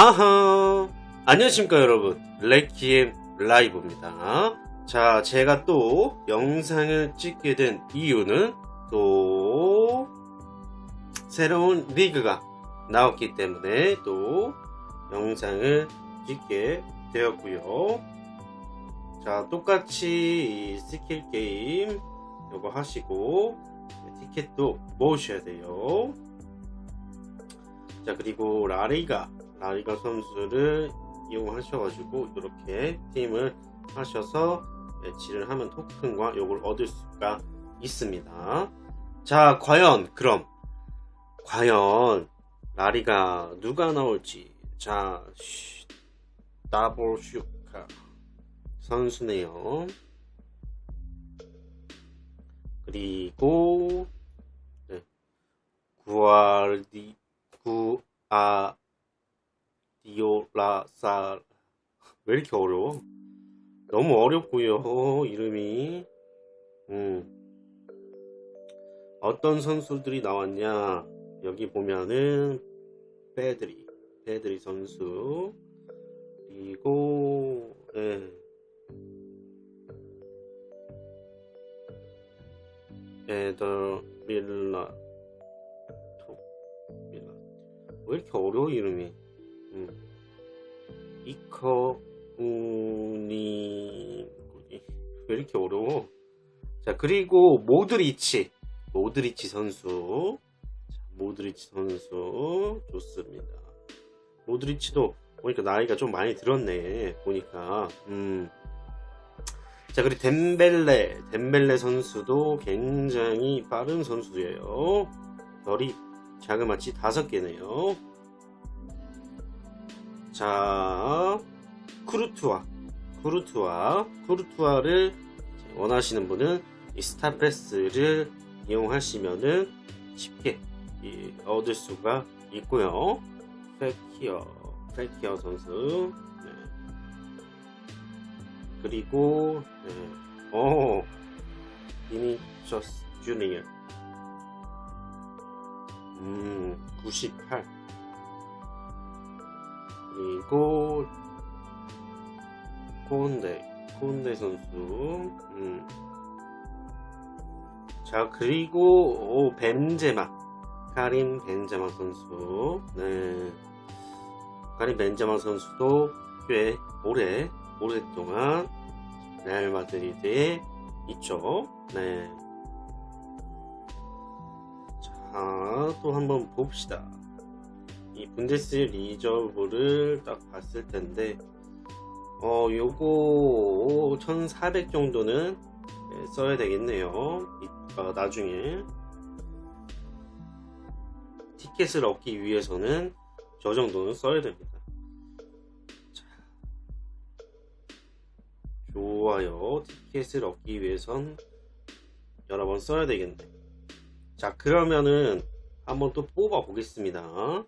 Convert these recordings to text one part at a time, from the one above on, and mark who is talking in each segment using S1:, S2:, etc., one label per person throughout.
S1: 야하! 안녕하십니까 여러분. 레키엠 라이브입니다. 자 제가 또 영상을 찍게 된 이유는 또 새로운 리그가 나왔기 때문에 또 영상을 찍게 되었고요. 자 똑같이 이 스킬 게임 요거 하시고 티켓도 모으셔야 돼요. 자 그리고 라리가 라리가 선수를 이용하셔가지고 이렇게 팀을 하셔서 매치를 하면 토큰과 요걸 얻을 수가 있습니다. 자 과연 그럼 과연 라리가 누가 나올지 자 쉬, 더블 슈카 선수네요. 그리고 네. 구아디 구아 디오라사 왜 이렇게 어려워? 너무 어렵고요 이름이 음. 어떤 선수들이 나왔냐 여기 보면은 페드리 페드리 선수 그리고 예. 에더 밀라 토 밀라 왜 이렇게 어려워 이름이 음. 이커우니 왜 이렇게 어려워? 자 그리고 모드리치 모드리치 선수 자, 모드리치 선수 좋습니다. 모드리치도 보니까 나이가 좀 많이 들었네 보니까 음. 자 그리고 덴벨레 덴벨레 선수도 굉장히 빠른 선수예요. 별이 자그마치 다섯 개네요. 자, 쿠르투아. 쿠르투아. 쿠르투아를 원하시는 분은 이 스타패스를 이용하시면은 쉽게 이, 얻을 수가 있고요. 페키어. 페키어 선수. 네. 그리고, 네. 오, 비니처스 주니어. 음, 98. 그리고 코운데 코운데 선수. 음. 자 그리고 오 벤제마. 카린 벤제마 선수. 네. 카린 벤제마 선수도 꽤 오래 오랫동안 레알 마드리드에 있죠. 네. 네자또 한번 봅시다 이 분데스 리저브를 딱 봤을 텐데 어 요거 1400 정도는 네, 써야 되겠네요. 이- 어, 나중에. 티켓을 얻기 위해서는 저 정도는 써야 됩니다. 자, 좋아요. 티켓을 얻기 위해선 여러 번 써야 되겠네. 자 그러면은 한번 또 뽑아 보겠습니다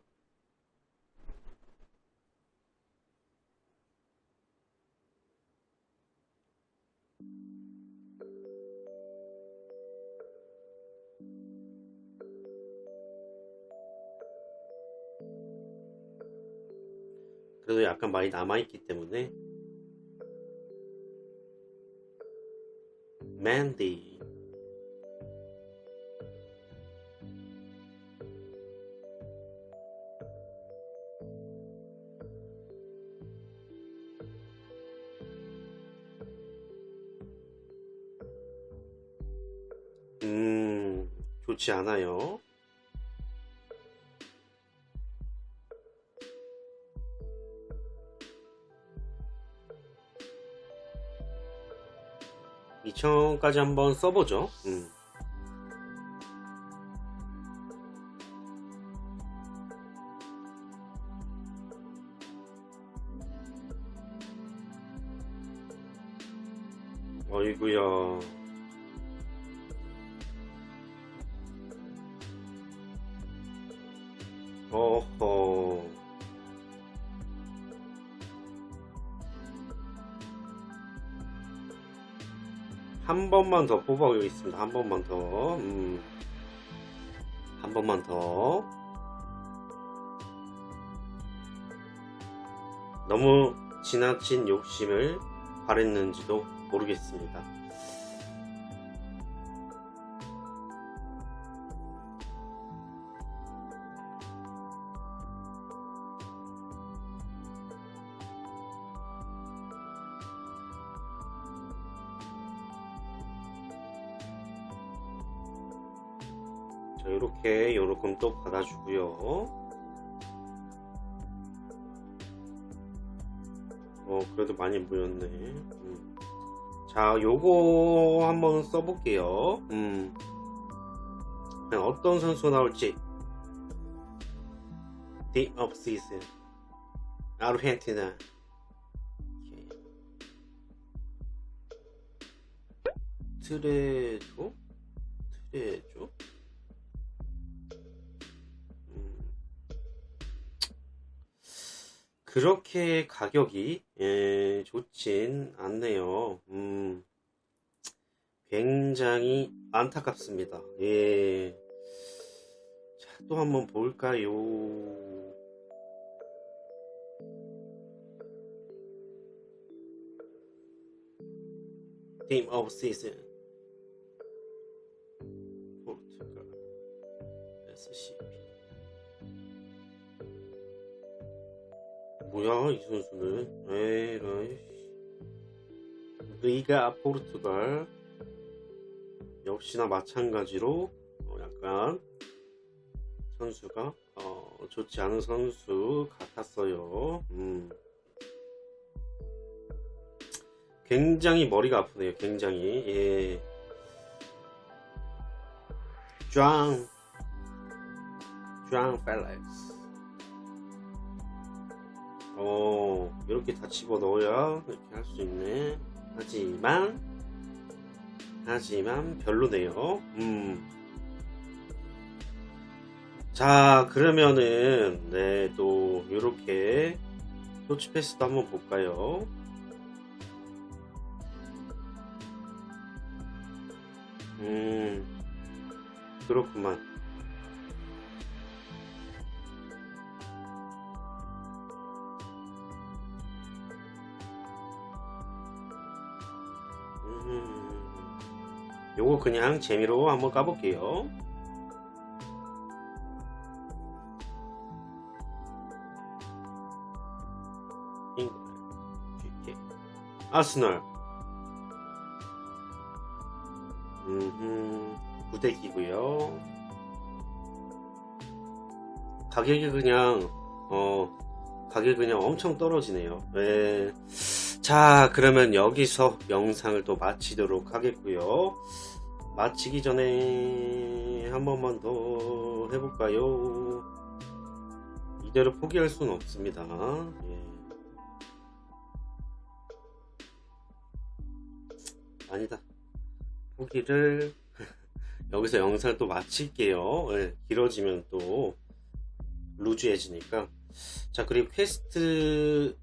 S1: 그래도 약간 많이 남아있기 때문에. 맨디 음 좋지 않아요 이0 0 0까지 한번 써보죠. 음. 어이구야. 한 번만 더 뽑아보겠습니다. 한 번만 더. 음. 한 번만 더. 너무 지나친 욕심을 발했는지도 모르겠습니다. 자, 이렇게 요렇게 또 받아주고요. 어, 그래도 많이 모였네. 음. 자, 요거 한번 써볼게요. 음. 어떤 선수가 나올지. The of season. 아르헨티나. 트레조? 트레조? 그렇게 가격이 예, 좋진 않네요. 음, 굉장히 안타깝습니다. 예. 자, 또 한번 볼까요? Of Season 포르 뭐야 이 선수는 에라이 리가 포르투갈 역시나 마찬가지로 어, 약간 선수가 어, 좋지 않은 선수 같았어요. 음. 굉장히 머리가 아프네요. 굉장히 예. 짱, 짱 펠렉스. 어, 이렇게 다 집어 넣어야 이렇게 할 수 있네. 하지만, 하지만 별로네요. 음. 자, 그러면은, 네, 또, 이렇게, 토치 패스도 한번 볼까요? 음, 그렇구만. 요거 그냥 재미로 한번 까볼게요. 아스널. 음, 구대기고요. 가격이 그냥 어 가격이 그냥 엄청 떨어지네요. 네. 자, 그러면 여기서 영상을 또 마치도록 하겠고요. 마치기 전에 한 번만 더 해볼까요? 이대로 포기할 수는 없습니다. 예. 아니다. 포기를 여기서 영상을 또 마칠게요. 예, 길어지면 또 루즈해지니까. 자, 그리고 퀘스트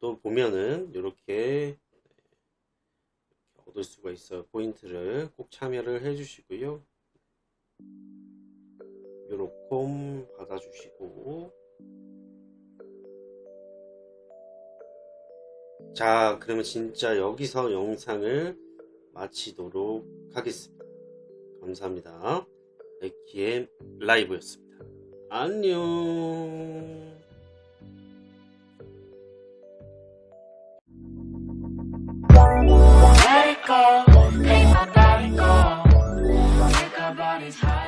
S1: 또 보면은 이렇게 얻을 수가 있어요. 포인트를 꼭 참여를 해주시고요. 요렇게 받아주시고. 자, 그러면 진짜 여기서 영상을 마치도록 하겠습니다. 감사합니다. 에키엠 라이브였습니다. 안녕. go, make my body go. Think about it's high.